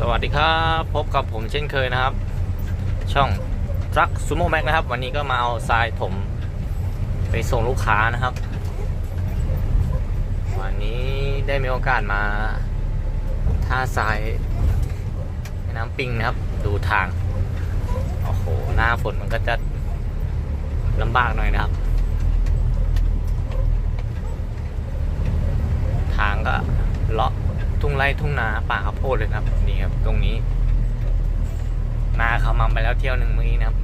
สวัสดีครับ พบกับผมเช่นเคยนะครับ ช่องทรัคซูโม่แม็กนะครับ วันนี้ก็มาเอาทรายถม ไปส่งลูกค้านะครับ วันนี้ได้มีโอกาสมาท่าทรายน้ำปิงนะครับ ดูทาง โอ้โห หน้าฝนมันก็จะลำบากหน่อยนะครับ ทางก็เลาะทุ่ง ไร่ทุ่งนาป่าข้าวโพดเลยครับนี่ครับ ตรงนี้ นาเขามาไปแล้วเที่ยวหนึ่งเมื่อกี้นะครับ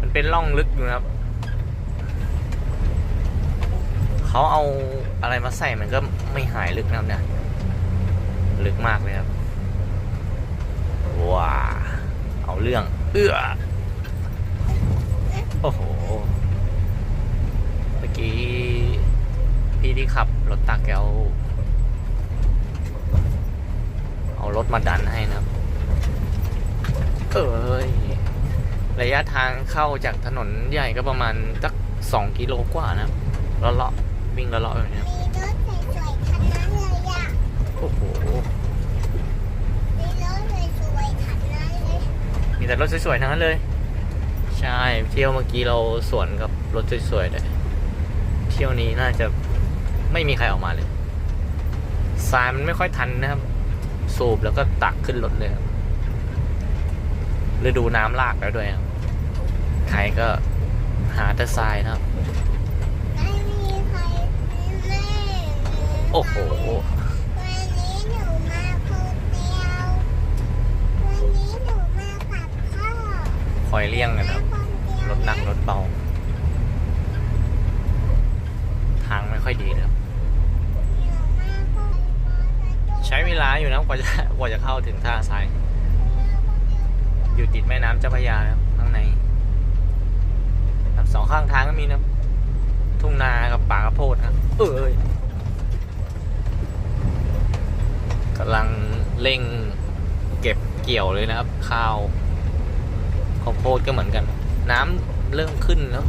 มันเป็นร่องลึกอยู่นะครับเขาเอาอะไรมาใส่มันก็ไม่หายลึกนะครับเนี่ยลึกมากเลยครับว้าเอาเรื่อง เอื้อโอ้โหเมื่อกี้พี่ที่ขับรถตักแกเอาเอา รถมาดันให้นะครับ เอ้ย ระยะทางเข้าจากถนนใหญ่ก็ประมาณสักสองกิโลกว่านะครับเลาะๆวิ่งเลาะๆแบบนี้ครับมีรถสวยๆคันนั้นเลยอะโอ้โหมีรถสวยๆคันนั้นเลยมีแต่รถสวยๆทั้งนั้นเลย ใช่ เที่ยวเมื่อกี้เราสวนกับรถสวยๆเลยเที่ยวนี้น่าจะไม่มีใครออกมาเลยทรายมันไม่ค่อยทันนะครับ สูบแล้วก็ตักขึ้นรถเลยครับฤดูน้ำหลากแล้วด้วยครับใครก็หาแต่ทรายนะครับไม่มีใครแม่โอ้โหวันนี้หนูมาคนเดียววันนี้หนูมากับพ่อคอยเลี่ยงกันนะครับมาคนเดียวรถหนักรถเบา ทางไม่ค่อยดีนะครับ หนูมาคนเดียวใช้เวลาอยู่นะกว่าจะกว่าจะเข้าถึงท่าทรายอยู่ติดแม่น้ำเจ้าพระยานะครับข้างในครับสองข้างทางก็มีนะทุ่งนากับป่าข้าวโพดนะครับเอ้ยกำลังเร่งเก็บเกี่ยวเลยนะครับ ข้าวข้าวโพดก็เหมือนกัน น้ำเริ่มขึ้นแล้ว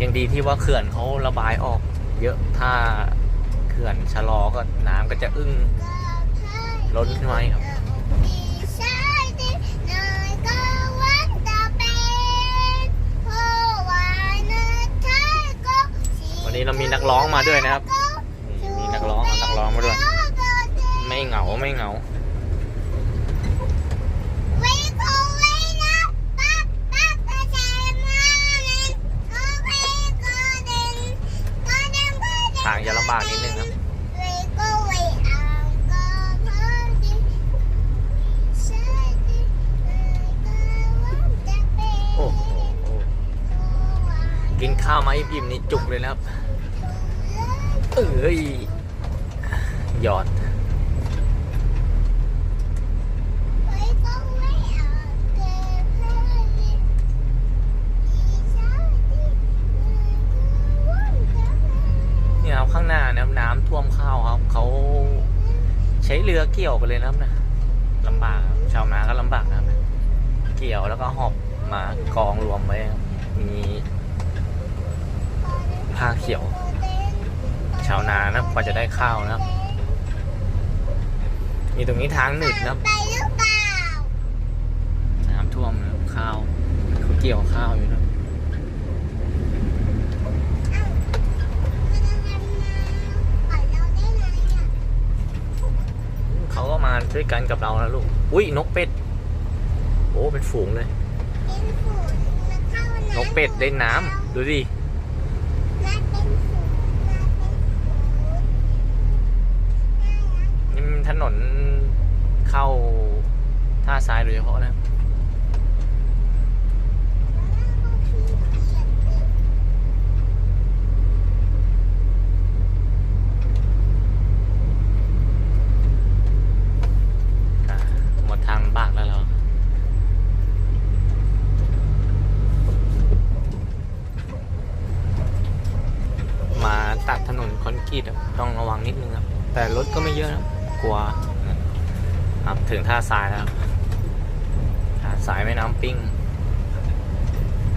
ยังดีที่ว่าเขื่อนเขาระบายออก เยอะถ้า ขื่อนชะลอก็น้ำก็จะอึ้งล้นขึ้นมาอีกครับวันนี้เรามีนักร้องมาด้วยนะครับ มีนักร้องนักร้องมาด้วย ไม่เหงาไม่เหงาางจะลำบากนิดนึงครับโอ้โหกินข้าวมาอิ่มๆนี่จุกเลยนะครับ เอ้ยหยอด เนี่ยครับข้างหน้านะครับน้ำท่วมข้าวครับเขาใช้เรือเกี่ยวไปเลยนะครับนะลำบากชาวนาก็ลำบากนะครับเกี่ยวแล้วก็หอบมากองรวมไว้ครับมีผ้าเขียว ชาวนานะกว่าจะได้ข้าวนะครับมีตรงนี้ทางหนืดนะครับไปหรือเปล่าน้ำท่วมนะครับข้าวเขาเกี่ยวข้าวอยู่นะ ก็มาด้วยกันกับเรานะลูก อุ้ยนกเป็ด โอ้เป็นฝูงเลยเป็นฝูงมันเข้านกเป็ดเล่นน้ำดูดิมาเป็นฝูงมาเป็นฝูงน่ารักนี่มันถนนเข้าท่าทรายโดยเฉพาะนะครับอะหมดทางลำบากแล้วเรา มาตัดถนน คอนกรีตอะต้องระวังนิดนึงครับ แต่รถก็ไม่เยอะนะกลัวครับถึงท่าทรายแล้วท่าทรายแม่น้ำปิ้ง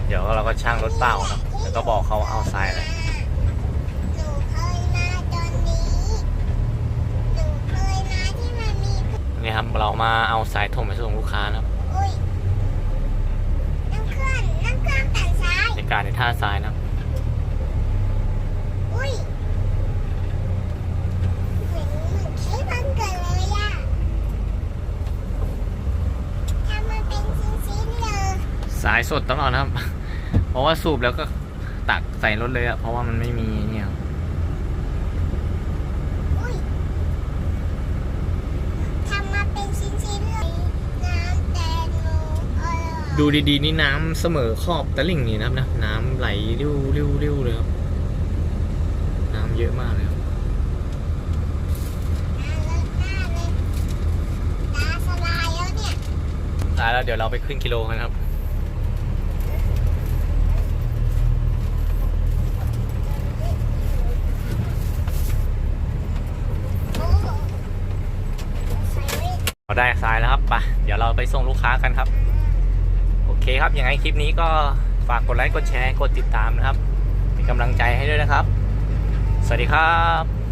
เดี๋ยวเราก็ช่างรถเปล่าครับแล้วก็บอกเขาว่าเอาทรายอะไรหนูเคยมาตอนนี้หนูเคยเรามาเอาสายถมไปส่งลูกค้านะครับอุ้ยนั่งเครื่องนั่งเครื่องแต่ซ้ายในการในท่าทรายนะครับ อุ้ยเหมือนเหมือนเค้กวันเกิดเลยอะทำมาเป็นชิ้นๆเลย สายสดตลอดนะครับ เพราะว่าสูบแล้วก็ตักใส่รถเลยอะเพราะว่ามันไม่มีเนี่ยครับอุ้ยทำมาเป็นชิ้นๆเลยน้ำแตงโมอร่อยดูดีๆ นี่น้ำเสมอขอบตะลิ่งนี่นะครับนะน้ำไหลริ้วริ้วริ้วเลยครับ น้ำเยอะมากเลยครับน่าเลิศมากเลยตาสลายแล้วเนี่ยตายแล้วเดี๋ยวเราไปขึ้นกิโลกันครับ โอ้โหใส่ไว้ เราได้ทรายแล้วครับไปเดี๋ยวเราไปส่งลูกค้ากันครับ โอเคครับยังไงคลิปนี้ก็ฝากกดไลค์กดแชร์กดติดตามนะครับเป็นกำลังใจให้ด้วยนะครับ สวัสดีครับ